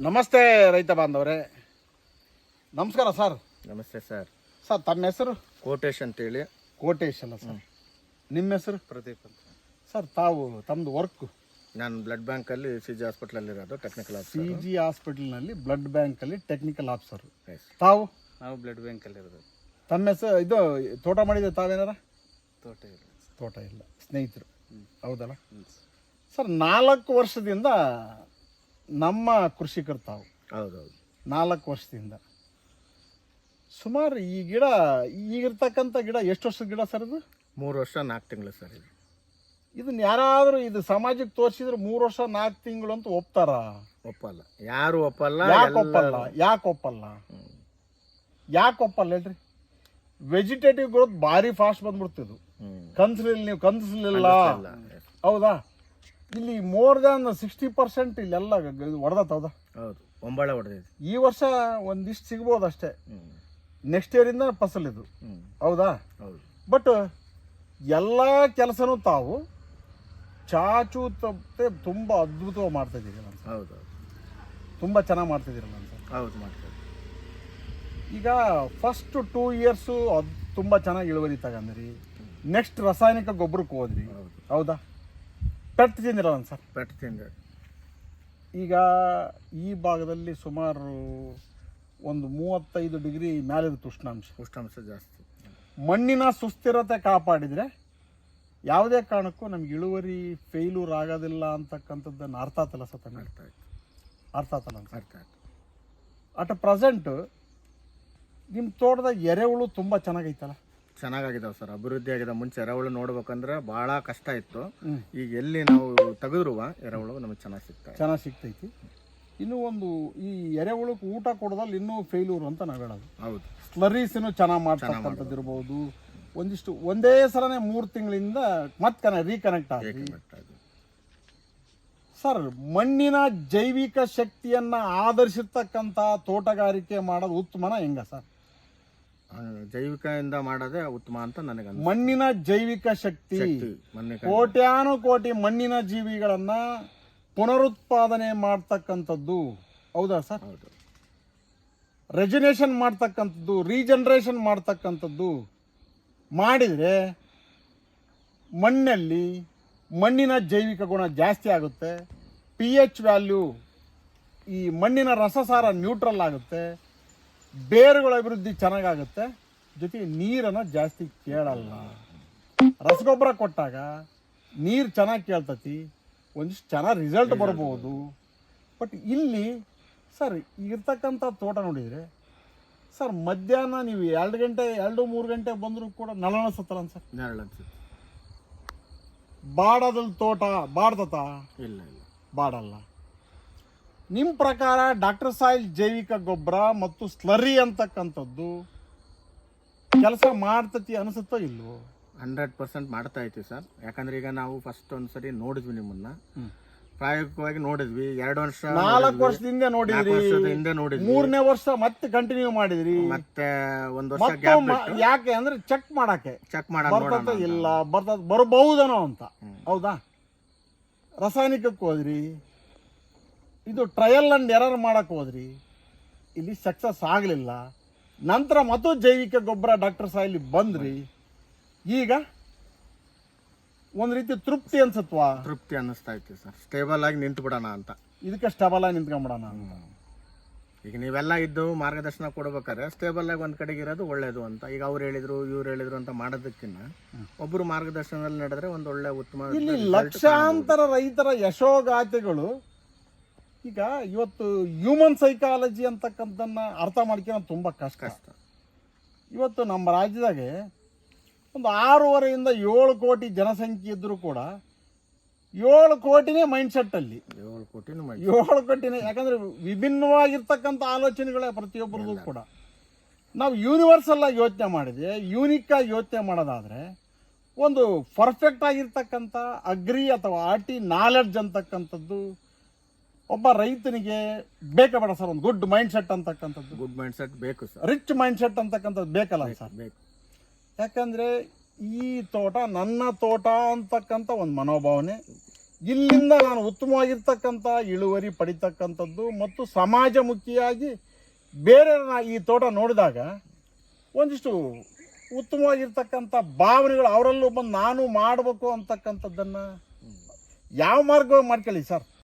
ನಮಸ್ತೆ ರೈತ ಬಾಂಧವರೇ. ನಮಸ್ಕಾರ ಸರ್. ನಮಸ್ತೆ ಸರ್. ಸರ್ ತಮ್ಮ ಹೆಸರು? ಕೋಟೇಶ್ ಅಂತೇಳಿ. ಕೋಟೇಶ್ ಅಲ್ಲ ಸರ್. ನಿಮ್ಮ ಹೆಸರು? ಪ್ರದೀಪ್ ಅಂತ. ಸರ್ ತಾವು ತಮ್ಮದು ವರ್ಕ್? ನಾನು ಬ್ಲಡ್ ಬ್ಯಾಂಕಲ್ಲಿ ಸಿ ಜಿ ಹಾಸ್ಪಿಟ್ಲಲ್ಲಿ ಇರೋದು ಟೆಕ್ನಿಕಲ್ ಸಿ ಆಫೀಸರ್ ಜಿ ಹಾಸ್ಪಿಟಲ್ನಲ್ಲಿ ಬ್ಲಡ್ ಬ್ಯಾಂಕಲ್ಲಿ ಟೆಕ್ನಿಕಲ್ ಆಫೀಸರ್ ತಾವು? ನಾವು ಬ್ಲಡ್ ಬ್ಯಾಂಕಲ್ಲಿ ಇರೋದು. ತಮ್ಮ ಹೆಸರು ಇದು ತೋಟ ಮಾಡಿದೆ ತಾವೇನಾರ? ತೋಟ ಇಲ್ಲ. ತೋಟ ಇಲ್ಲ. ಸ್ನೇಹಿತರು. ಹೌದಲ್ಲ. ಸರ್ ನಾಲ್ಕು ವರ್ಷದಿಂದ ನಮ್ಮ ಕೃಷಿಕರು ತಾವು. ಹೌದೌದು. ನಾಲ್ಕು ವರ್ಷದಿಂದ. ಸುಮಾರು ಈ ಗಿಡ ಈಗಿರ್ತಕ್ಕಂಥ ಗಿಡ ಎಷ್ಟು ವರ್ಷದ ಗಿಡ ಸರ್ ಇದು? ಮೂರು ವರ್ಷ ನಾಲ್ಕು ತಿಂಗಳು ಸರ್ ಇದು. ಇದನ್ನ ಯಾರಾದರೂ ಇದು ಸಮಾಜಕ್ಕೆ ತೋರಿಸಿದ್ರೆ ಮೂರು ವರ್ಷ ನಾಲ್ಕು ತಿಂಗಳು ಅಂತ ಒಪ್ತಾರ? ಒಪ್ಪಲ್ಲ. ಯಾರು ಒಪ್ಪಲ್ಲ ಯಾಕೆ ಒಪ್ಪಲ್ಲ? ಯಾಕೆ ಒಪ್ಪಲ್ಲ? ಯಾಕೆ ಒಪ್ಪಲ್ಲ ಹೇಳ್ರಿ? ವೆಜಿಟೇಟಿವ್ ಗ್ರೋತ್ ಭಾರಿ ಫಾಸ್ಟ್ ಬಂದ್ಬಿಡ್ತಿದ್ದು. ಕನ್ಸಲಿಲ್ಲ ನೀವು ಕನ್ಸಲಿಲ್ಲ ಹೌದಾ? ಇಲ್ಲಿ ಮೋರ್ ದನ್ ಸಿಕ್ಸ್ಟಿ ಪರ್ಸೆಂಟ್ ಇಲ್ಲೆಲ್ಲ ಹೊಡೆದತ್ ಹೌದಾ? ಹೌದು ಒಂಬಳೆ ಹೊಡೆದೈತಿ. ಈ ವರ್ಷ ಒಂದಿಷ್ಟು ಸಿಗ್ಬೋದು ಅಷ್ಟೇ. ನೆಕ್ಸ್ಟ್ ಇಯರಿಂದ ಫಸಲ್ ಇದು. ಹ್ಮ್. ಹೌದಾ? ಹೌದು. ಬಟ್ ಎಲ್ಲ ಕೆಲಸನೂ ತಾವು ಚಾಚು ತಪ್ಪೆ ತುಂಬ ಅದ್ಭುತವಾಗಿ ಮಾಡ್ತಾ ಅಂತ. ಹೌದು ತುಂಬ ಚೆನ್ನಾಗಿ ಮಾಡ್ತಿದ್ದೀರಲ್ಲ ಅಂತ. ಹೌದು ಮಾಡ್ತಾ ಈಗ ಫಸ್ಟ್ ಟೂ ಇಯರ್ಸು ಅದು ತುಂಬ ಚೆನ್ನಾಗಿ ಇಳುವರಿ ತಗಂದ್ರಿ ನೆಕ್ಸ್ಟ್ ರಾಸಾಯನಿಕ ಗೊಬ್ಬರಕ್ಕೆ ಹೋದ್ರಿ. ಹೌದು. ಹೌದಾ? ಪೆಟ್ಟು ತಿಂದಿರಲ್ಲ ಸರ್. ಪೆಟ್ಟು ತಿಂದ. ಈಗ ಈ ಭಾಗದಲ್ಲಿ ಸುಮಾರು ಒಂದು ಮೂವತ್ತೈದು ಡಿಗ್ರಿ ಮೇಲಿರುತ್ತೆ ಉಷ್ಣಾಂಶ. ಉಷ್ಣಾಂಶ ಜಾಸ್ತಿ. ಮಣ್ಣಿನ ಸುಸ್ಥಿರತೆ ಕಾಪಾಡಿದರೆ ಯಾವುದೇ ಕಾರಣಕ್ಕೂ ನಮ್ಗೆ ಇಳುವರಿ ಫೇಲ್ಯೂರ್ ಆಗೋದಿಲ್ಲ ಅಂತಕ್ಕಂಥದ್ದನ್ನು ಅರ್ಥ ಆತಲ್ಲ ಸತ ಅರ್ಥ ಆಯ್ತು. ಅರ್ಥ ಆತಲ್ಲ ಅಂತ. ಅರ್ಥ ಆಯ್ತು. ಅಟ್ ಪ್ರೆಸೆಂಟ್ ನಿಮ್ಮ ತೋಟದ ಎರೆಹುಳು ತುಂಬ ಚೆನ್ನಾಗೈತಲ್ಲ. ಚೆನ್ನಾಗಿದಾವೆ ಸರ್. ಅಭಿವೃದ್ಧಿ ಆಗಿದೆ ಮುಂಚೆ ಎರೆಹುಳು ನೋಡ್ಬೇಕಂದ್ರೆ ಭಾಳ ಕಷ್ಟ ಇತ್ತು. ಈಗ ಎಲ್ಲಿ ನಾವು ತೆಗೆದ್ರುವ ಎರೆಹುಳು ನಮಗೆ ಚೆನ್ನಾಗಿ ಸಿಗ್ತಾ ಇದೆ. ಚೆನ್ನಾಗಿ ಸಿಗ್ತೈತಿ. ಇನ್ನು ಒಂದು ಈ ಎರೆಹುಳಕ್ಕೆ ಊಟ ಕೊಡೋದಲ್ಲಿ ಇನ್ನೂ ಫೇಲ್ಯೂರ್ ಅಂತ ನಾವು ಹೇಳೋದು. ಹೌದು. ಸ್ಲರೀಸನ್ನು ಚೆನ್ನಾಗಿ ಮಾಡ್ತಕ್ಕಂಥದ್ದು ಇರ್ಬೋದು. ಒಂದಿಷ್ಟು ಒಂದೇ ಸಲನೇ ಮೂರು ತಿಂಗಳಿಂದ ಮತ್ತೆ ಕನೆ ರೀಕನೆಕ್ಟ್ ಆಗಿ ಸರ್ ಮಣ್ಣಿನ ಜೈವಿಕ ಶಕ್ತಿಯನ್ನ ಆಧರಿಸಿರ್ತಕ್ಕಂಥ ತೋಟಗಾರಿಕೆ ಮಾಡೋದು ಉತ್ತಮನ ಹೆಂಗ ಸರ್? ಜೈವಿಕದಿಂದ ಮಾಡೋದೇ ಉತ್ತಮ ಅಂತ ನನಗೆ. ಮಣ್ಣಿನ ಜೈವಿಕ ಶಕ್ತಿ. ಕೋಟ್ಯಾನು ಕೋಟಿ ಮಣ್ಣಿನ ಜೀವಿಗಳನ್ನ ಪುನರುತ್ಪಾದನೆ ಮಾಡ್ತಕ್ಕಂಥದ್ದು. ಹೌದಾ ಸರ್? ರೆಜಿನೇಷನ್ ರೆಜುನೇಷನ್ ಮಾಡ್ತಕ್ಕಂಥದ್ದು ರೀಜನ್ರೇಷನ್ ಮಾಡ್ತಕ್ಕಂಥದ್ದು ಮಾಡಿದರೆ ಮಣ್ಣಲ್ಲಿ ಮಣ್ಣಿನ ಜೈವಿಕ ಗುಣ ಜಾಸ್ತಿ ಆಗುತ್ತೆ. ಪಿ ಎಚ್ ವ್ಯಾಲ್ಯೂ ಈ ಮಣ್ಣಿನ ರಸಸಾರ ನ್ಯೂಟ್ರಲ್ ಆಗುತ್ತೆ. ಬೇರುಗಳ ಅಭಿವೃದ್ಧಿ ಚೆನ್ನಾಗಾಗುತ್ತೆ. ಜೊತೆಗೆ ನೀರನ್ನು ಜಾಸ್ತಿ ಕೇಳಲ್ಲ. ರಸಗೊಬ್ಬರ ಕೊಟ್ಟಾಗ ನೀರು ಚೆನ್ನಾಗಿ ಕೇಳ್ತತಿ. ಒಂದಿಷ್ಟು ಚೆನ್ನಾಗಿ ರಿಸಲ್ಟ್ ಬರ್ಬೋದು. ಬಟ್ ಇಲ್ಲಿ ಸರ್ ಇರ್ತಕ್ಕಂಥ ತೋಟ ನೋಡಿದರೆ ಸರ್ ಮಧ್ಯಾಹ್ನ ನೀವು ಎರಡು ಗಂಟೆ ಎರಡು ಮೂರು ಗಂಟೆ ಬಂದರೂ ಕೂಡ ನಲನ ಸತ್ತಲ್ಲ ಸರ್ ನೆರಳು ಅನ್ಸುತ್ತೆ ಬಾಡದಲ್ಲಿ ತೋಟ ಬಾಡ್ತತ ಇಲ್ಲ ಇಲ್ಲ. ಬಾಡಲ್ಲ. ನಿಮ್ಮ ಪ್ರಕಾರ ಡಾಕ್ಟರ್ ಸಾಯಿಲ್ ಜೈವಿಕ ಗೊಬ್ಬರ ಮತ್ತು ಸ್ಲರಿ ಅಂತಕ್ಕಂಥದ್ದು ಕೆಲಸ ಮಾಡ್ತತಿ ಅನಿಸುತ್ತೋ ಇಲ್ವೋ? ಹಂಡ್ರೆಡ್ ಪರ್ಸೆಂಟ್ ಮಾಡ್ತಾ ಇತ್ತು ಸರ್. ಯಾಕಂದ್ರೆ ಈಗ ನಾವು ಫಸ್ಟ್ ಒಂದ್ಸರಿ ನೋಡಿದ್ವಿ ನಿಮ್ಮನ್ನ. ಪ್ರಾಯೋಗಿಕವಾಗಿ ನೋಡಿದ್ವಿ. ಎರಡು ವರ್ಷ ನಾಲ್ಕು. ವರ್ಷದಿಂದ ನೋಡಿದ್ರಿ. ಹಿಂದೆ ನೋಡಿದ್ವಿ. ಮೂರನೇ ವರ್ಷ ಮತ್ತೆ ಕಂಟಿನ್ಯೂ ಮಾಡಿದ್ರಿ. ಮತ್ತೆ ಒಂದು ವರ್ಷ ಯಾಕೆ ಅಂದ್ರೆ ಚೆಕ್ ಮಾಡಕ್ಕೆ. ಚೆಕ್ ಬರ್ತದ ಇಲ್ಲ ಬರ್ತದ ಬರಬಹುದನೋ ಅಂತ. ಹೌದಾ? ರಾಸಾಯನಿಕಕ್ಕೆ ಹೋದ್ರಿ. ಇದು ಟ್ರಯಲ್ ಅಂಡ್ ಎರರ್ ಮಾಡಕ್ಕೆ ಹೋದ್ರಿ. ಇಲ್ಲಿ ಸಕ್ಸಸ್ ಆಗಲಿಲ್ಲ. ನಂತರ ಮತ್ತು ಜೈವಿಕ ಗೊಬ್ಬರ ಡಾಕ್ಟರ್ ಸಾಯಿಲಿ ಬಂದ್ರಿ. ಈಗ ಒಂದು ರೀತಿ ತೃಪ್ತಿ ಅನ್ಸತ್ವಾ? ತೃಪ್ತಿ ಅನ್ನಿಸ್ತಾ ಇತ್ತು ಸರ್. ಸ್ಟೇಬಲ್ ಆಗಿ ನಿಂತು ಬಿಡೋಣ ಅಂತ. ಇದಕ್ಕೆ ಸ್ಟೇಬಲ್ ಆಗಿ ನಿಂತ್ಕೊಂಬಿಡೋಣ ಅಂತ. ಈಗ ನೀವೆಲ್ಲ ಇದ್ದು ಮಾರ್ಗದರ್ಶನ ಕೊಡ್ಬೇಕಾದ್ರೆ ಸ್ಟೇಬಲ್ ಆಗಿ ಒಂದು ಕಡೆಗೆ ಇರೋದು ಒಳ್ಳೇದು ಅಂತ. ಈಗ ಅವ್ರು ಹೇಳಿದ್ರು ಇವ್ರು ಹೇಳಿದ್ರು ಅಂತ ಮಾಡೋದಕ್ಕಿಂತ ಒಬ್ರು ಮಾರ್ಗದರ್ಶನದಲ್ಲಿ ನಡೆದ್ರೆ ಒಂದು ಒಳ್ಳೆ ಉತ್ತಮ ಇಲ್ಲಿ ಲಕ್ಷಾಂತರ ರೈತರ ಯಶೋಗಾಥೆಗಳು ಈಗ ಇವತ್ತು ಹ್ಯೂಮನ್ ಸೈಕಾಲಜಿ ಅಂತಕ್ಕಂಥದ್ದನ್ನ ಅರ್ಥ ಮಾಡ್ಕೊಳ್ಳೋದು ತುಂಬ ಕಷ್ಟ. ಕಷ್ಟ. ಇವತ್ತು ನಮ್ಮ ರಾಜ್ಯದಾಗೆ ಒಂದು ಆರೂವರೆಯಿಂದ ಏಳು ಕೋಟಿ ಜನಸಂಖ್ಯೆ ಇದ್ದರೂ ಕೂಡ ಏಳು ಕೋಟಿನೇ ಮೈಂಡ್ ಸೆಟ್ಟಲ್ಲಿ ಏಳು ಕೋಟಿನೂ ಮಾಡಿ ಏಳು ಕೋಟಿನೇ ಯಾಕಂದರೆ ವಿಭಿನ್ನವಾಗಿರ್ತಕ್ಕಂಥ ಆಲೋಚನೆಗಳೇ ಪ್ರತಿಯೊಬ್ಬರಿಗೂ ಕೂಡ. ನಾವು ಯೂನಿವರ್ಸಲ್ ಆಗಿ ಯೋಚನೆ ಮಾಡಿದ್ರೆ ಯೂನಿಕ್ ಆಗಿ ಯೋಚನೆ ಮಾಡೋದಾದರೆ ಒಂದು ಪರ್ಫೆಕ್ಟ್ ಆಗಿರ್ತಕ್ಕಂಥ ಅಗ್ರಿ ಅಥವಾ ಆರ್ಟಿ ನಾಲೆಡ್ಜ್ ಅಂತಕ್ಕಂಥದ್ದು ಒಬ್ಬ ರೈತನಿಗೆ ಬೇಕೇ ಬೇಡ ಸರ್ ಒಂದು ಗುಡ್ ಮೈಂಡ್ ಸೆಟ್ ಅಂತಕ್ಕಂಥದ್ದು. ಗುಡ್ ಮೈಂಡ್ ಸೆಟ್ ಬೇಕು ಸರ್. ರಿಚ್ ಮೈಂಡ್ ಸೆಟ್ ಅಂತಕ್ಕಂಥದ್ದು ಬೇಕಲ್ಲ ಸರ್? ಬೇಕು. ಯಾಕಂದ್ರೆ ಈ ತೋಟ ನನ್ನ ತೋಟ ಅಂತಕ್ಕಂಥ ಒಂದು ಮನೋಭಾವನೆ ಇಲ್ಲಿಂದ ನಾನು ಉತ್ತಮವಾಗಿರ್ತಕ್ಕಂಥ ಇಳುವರಿ ಪಡಿತಕ್ಕಂಥದ್ದು ಮತ್ತು ಸಮಾಜಮುಖಿಯಾಗಿ ಬೇರೆ ಈ ತೋಟ ನೋಡಿದಾಗ ಒಂದಿಷ್ಟು ಉತ್ತಮವಾಗಿರ್ತಕ್ಕಂಥ ಭಾವನೆಗಳು ಅವರಲ್ಲೂ ಬಂದು ನಾನು ಮಾಡಬೇಕು ಅಂತಕ್ಕಂಥದ್ದನ್ನು ಯಾವ ಮಾರ್ಗ ಮಾಡ್ಕೊಳ್ಳಿ ಸರ್.